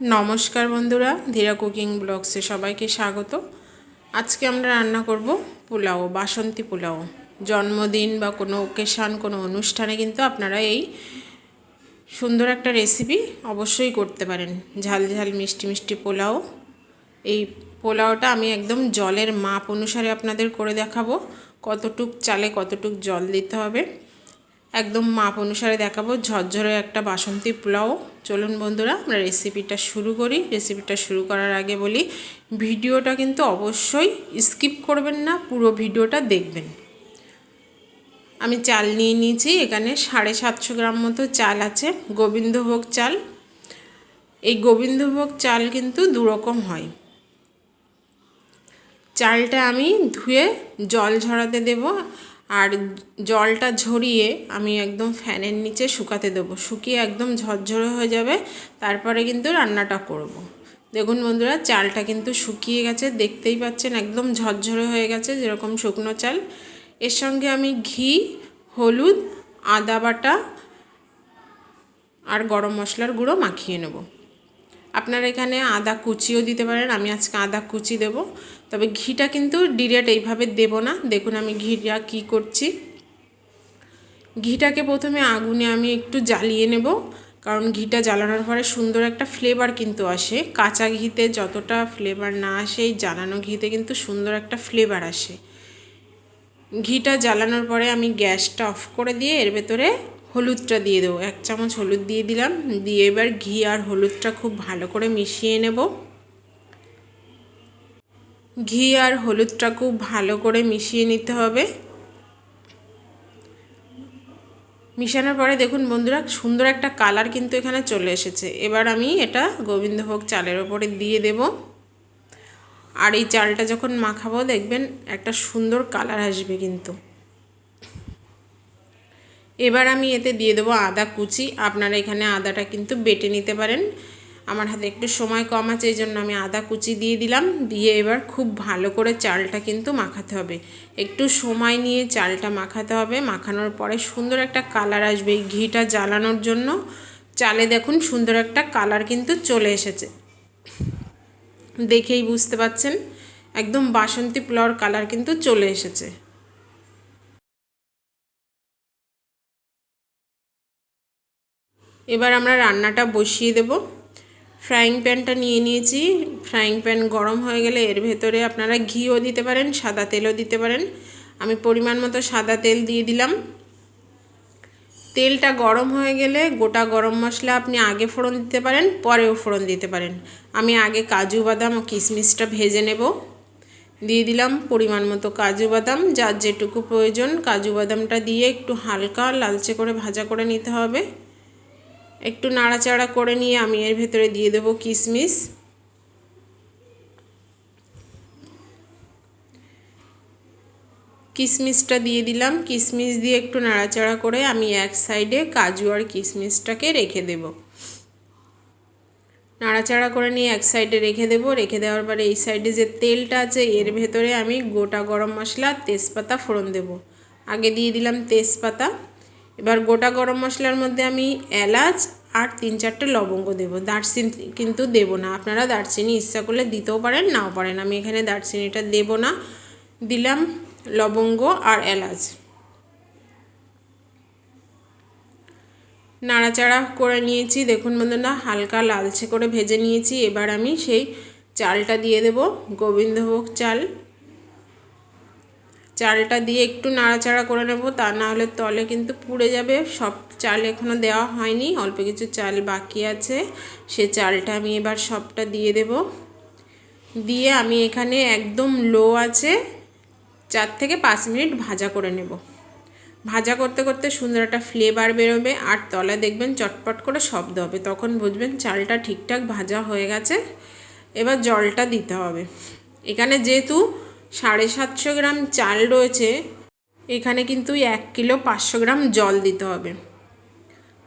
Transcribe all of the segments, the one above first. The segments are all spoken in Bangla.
নমস্কার বন্ধুরা, ধীরা কুকিং ব্লগসে সবাইকে স্বাগত। আজকে আমরা রান্না করব পোলাও, বাসন্তী পোলাও। জন্মদিন বা কোনো ওকেশান কোনো অনুষ্ঠানে কিন্তু আপনারা এই সুন্দর একটা রেসিপি অবশ্যই করতে পারেন। ঝাল ঝাল মিষ্টি মিষ্টি পোলাও। এই পোলাওটা আমি একদম জলের মাপ অনুসারে আপনাদের করে দেখাবো। কতটুক চালে কতটুক জল দিতে হবে। একদম মাপ অনুসারে দেখাবো। ঝরঝরে একটা বাসন্তী পোলাও। চলুন বন্ধুরা, আমরা রেসিপিটা শুরু করি। রেসিপিটা শুরু করার আগে বলি, ভিডিওটা কিন্তু অবশ্যই স্কিপ করবেন না, পুরো ভিডিওটা দেখবেন। আমি চাল নিয়ে নিয়েছি, এখানে সাড়ে সাতশো গ্রাম মতো চাল আছে, গোবিন্দভোগ চাল। এই গোবিন্দভোগ চাল কিন্তু দুরকম হয়। চালটা আমি ধুয়ে জল ঝরাতে দেব। আর জলটা ঝরিয়ে আমি একদম ফ্যানের নিচে শুকাতে দেবো। শুকিয়ে একদম ঝরঝরে হয়ে যাবে। তারপরে কিন্তু রান্নাটা করব। দেখুন বন্ধুরা, চালটা কিন্তু শুকিয়ে গেছে। দেখতেই পাচ্ছেন, একদম ঝরঝরে হয়ে গেছে যেরকম শুকনো চাল। এর সঙ্গে আমি ঘি, হলুদ, আদা বাটা আর গরম মশলার গুঁড়ো মাখিয়ে নেব। আপনারা এখানে আদা কুচিও দিতে পারেন। আমি আজকে আদা কুচি দেব। তবে ঘিটা কিন্তু ডিরেক্ট এইভাবে দেব না। দেখুন আমি ঘিটা কি করছি। ঘিটাকে প্রথমে আগুনে আমি একটু জ্বালিয়ে নেব, কারণ ঘিটা জ্বালানোর পরে সুন্দর একটা ফ্লেভার কিন্তু আসে। কাঁচা ঘিতে যতটা ফ্লেভার না আসে, এই জ্বালানো ঘিতে কিন্তু সুন্দর একটা ফ্লেভার আসে। ঘিটা জ্বালানোর পরে আমি গ্যাসটা অফ করে দিয়ে এর ভেতরে হলুদটা দিয়ে দেবো। এক চামচ হলুদ দিয়ে দিলাম। দিয়ে এবার ঘি আর হলুদটা খুব ভালো করে মিশিয়ে নেব। ঘি আর হলুদটা খুব ভালো করে মিশিয়ে নিতে হবে। মিশানোর পরে দেখুন বন্ধুরা, সুন্দর একটা কালার কিন্তু এখানে চলে এসেছে। এবার আমি এটা গোবিন্দভোগ চালের ওপরে দিয়ে দেব। আর এই চালটা যখন মাখাবো দেখবেন একটা সুন্দর কালার আসবে কিন্তু। এবার আমি এতে দিয়ে দেবো আদা কুচি। আপনারা এখানে আদাটা কিন্তু বেটে নিতে পারেন। আমার হাতে একটু সময় কম আছে, এই জন্য আমি আদা কুচি দিয়ে দিলাম। দিয়ে এবার খুব ভালো করে চালটা কিন্তু মাখাতে হবে। একটু সময় নিয়ে চালটা মাখাতে হবে। মাখানোর পরে সুন্দর একটা কালার আসবে এই ঘিটা জ্বালানোর জন্য। চালে দেখুন সুন্দর একটা কালার কিন্তু চলে এসেছে। দেখেই বুঝতে পাচ্ছেন, একদম বাসন্তী পোলাওর কালার কিন্তু চলে এসেছে। এবার আমরা রান্নাটা বসিয়ে দেব। ফ্রাইং প্যানটা নিয়ে নিয়েছি। ফ্রাইং প্যান গরম হয়ে গেলে এর ভেতরে আপনারা ঘিও দিতে পারেন, সাদা তেলও দিতে পারেন। আমি পরিমাণ মতো সাদা তেল দিয়ে দিলাম। তেলটা গরম হয়ে গেলে গোটা গরম মশলা আপনি আগে ফোড়ন দিতে পারেন, পরেও ফোড়ন দিতে পারেন। আমি আগে কাজু বাদাম ও কিশমিশটা ভেজে নেব। দিয়ে দিলাম পরিমাণ মতো কাজু বাদাম, যার যেটুকু প্রয়োজন। কাজু বাদামটা দিয়ে একটু হালকা লালচে করে ভাজা করে নিতে হবে। একটু নাড়াচাড়া করে নিয়ে আমি এর ভেতরে দিয়ে দেবো কিশমিশ কিশমিশটা দিয়ে দিলাম। কিশমিশ দিয়ে একটু নাড়াচাড়া করে আমি এক সাইডে কাজু আর কিশমিশটাকে রেখে দেব। নাড়াচাড়া করে নিয়ে এক সাইডে রেখে দেব। রেখে দেওয়ার পরে এই সাইডে যে তেলটা আছে, এর ভেতরে আমি গোটা গরম মশলা তেজপাতা ফোড়ন দেব। আগে দিয়ে দিলাম তেজপাতা। এবার গোটা গরম মশলার মধ্যে আমি এলাচ আর তিন চারটে লবঙ্গ দেব। দারচিনি কিন্তু দেব না। আপনারা দারচিনি ইচ্ছা করলে দিতেও পারেন, নাও পারেন। আমি এখানে দারচিনিটা দেব না। দিলাম লবঙ্গ আর এলাচ। নাড়াচাড়া করে নিয়েছি। দেখুন বন্ধুরা, হালকা লালচে করে ভেজে নিয়েছি। এবার আমি সেই চালটা দিয়ে দেব। গোবিন্দভোগ চাল। চালটা দিয়ে একটু নাড়াচাড়া করে নেব, তা না হলে তলে কিন্তু পুড়ে যাবে। সব চাল এখনও দেওয়া হয়নি, অল্প কিছু চাল বাকি আছে। সে চালটা আমি এবার সবটা দিয়ে দেব। দিয়ে আমি এখানে একদম লো আছে চার থেকে পাঁচ মিনিট ভাজা করে নেব। ভাজা করতে করতে সুন্দর একটা ফ্লেভার বেরোবে, আর তলে দেখবেন চটপট করে শব্দ হবে, তখন বুঝবেন চালটা ঠিকঠাক ভাজা হয়ে গেছে। এবার জলটা দিতে হবে। এখানে যেহেতু সাড়ে সাতশো গ্রাম চাল রয়েছে। এখানে কিন্তু এক কিলো পাঁচশো গ্রাম জল দিতে হবে।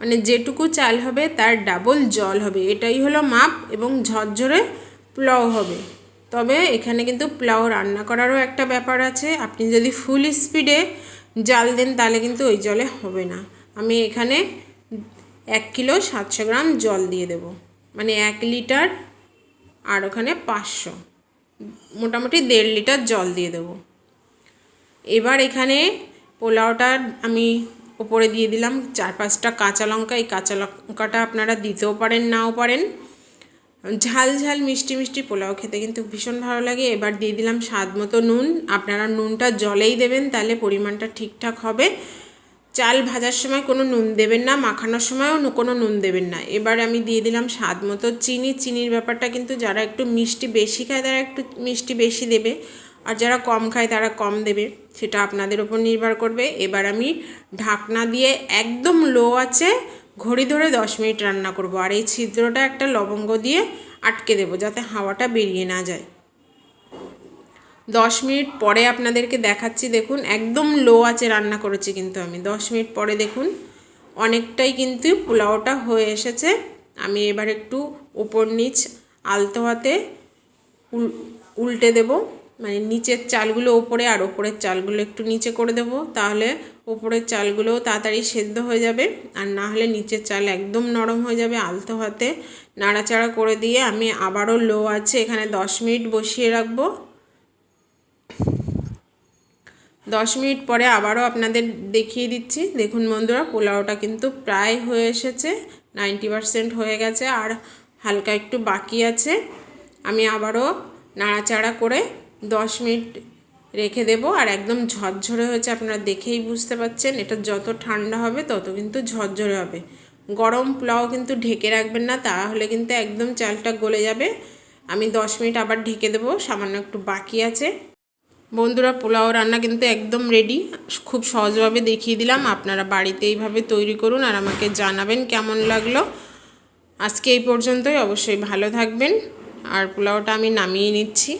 মানে যেটুকু চাল হবে তার ডাবল জল হবে। এটাই হলো মাপ এবং ঝরঝরে পোলাও হবে। তবে এখানে কিন্তু পোলাও রান্না করারও একটা ব্যাপার আছে। আপনি যদি ফুল স্পিডে জাল দেন তাহলে কিন্তু ওই জলে হবে না। আমি এখানে এক কিলো সাতশো গ্রাম জল দিয়ে দেব। মানে এক লিটার আর ওখানে পাঁচশো। মোটামুটি দেড় লিটার জল দিয়ে দেবো। এবার এখানে পোলাওটা আমি ওপরে দিয়ে দিলাম। চার পাঁচটা কাঁচা লঙ্কা, এই কাঁচা লঙ্কাটা আপনারা দিতেও পারেন, নাও পারেন। ঝাল ঝাল মিষ্টি মিষ্টি পোলাও খেতে কিন্তু ভীষণ ভালো লাগে। এবার দিয়ে দিলাম স্বাদ মতো নুন। আপনারা নুনটা জলেই দেবেন, তাহলে পরিমাণটা ঠিকঠাক হবে। চাল ভাজার সময় কোনো নুন দেবেন না, মাখানোর সময়ও কোনো নুন দেবেন না। এবার আমি দিয়ে দিলাম স্বাদ মতো চিনি। চিনির ব্যাপারটা কিন্তু যারা একটু মিষ্টি বেশি খায় তারা একটু মিষ্টি বেশি দেবে, আর যারা কম খায় তারা কম দেবে। সেটা আপনাদের ওপর নির্ভর করবে। এবার আমি ঢাকনা দিয়ে একদম লো আছে ঘড়ি ধরে দশ মিনিট রান্না করব। আর এই ছিদ্রটা একটা লবঙ্গ দিয়ে আটকে দেবো যাতে হাওয়াটা বেরিয়ে না যায়। দশ মিনিট পরে আপনাদেরকে দেখাচ্ছি, দেখুন, একদম লো আছে রান্না করেছি কিন্তু আমি। দশ মিনিট পরে দেখুন, অনেকটাই কিন্তু পোলাওটা হয়ে এসেছে। আমি এবার একটু ওপর নিচ আলতো হাতে উল, উল্টে দেব। মানে নিচের চালগুলো ওপরে আর ওপরের চালগুলো একটু নিচে করে দেব। তাহলে ওপরের চালগুলোও তাড়াতাড়ি সেদ্ধ হয়ে যাবে। আর না হলে নিচের চাল একদম নরম হয়ে যাবে আলতো হাতে। নাড়াচাড়া করে দিয়ে আমি আবারও লো আছে এখানে দশ মিনিট বসিয়ে রাখব। দশ মিনিট পরে আবারও আপনাদের দেখিয়ে দিচ্ছি। দেখুন বন্ধুরা, পোলাওটা কিন্তু প্রায় হয়ে এসেছে, নাইনটি পারসেন্ট হয়ে গেছে, আর হালকা একটু বাকি আছে। আমি আবারও নাড়াচাড়া করে দশ মিনিট রেখে দেব, আর একদম ঝরঝরে হয়েছে, আপনারা দেখেই বুঝতে পাচ্ছেন। এটা যত ঠান্ডা হবে, তত কিন্তু ঝরঝরে হবে। গরম পোলাও কিন্তু ঢেকে রাখবেন না, তাহলে কিন্তু একদম চালটা গলে যাবে। আমি দশ মিনিট আবার ঢেকে দেবো, সামান্য একটু বাকি আছে। বন্ধুরা, পোলাও রান্না কিন্তু একদম রেডি খুব সহজভাবে দেখিয়ে দিলাম। আপনারা বাড়িতে এইভাবে তৈরি করুন আর আমাকে জানাবেন কেমন লাগল। আজকে এই পর্যন্তই। অবশ্যই ভালো থাকবেন। আর পোলাওটা আমি নামিয়ে নিচ্ছি।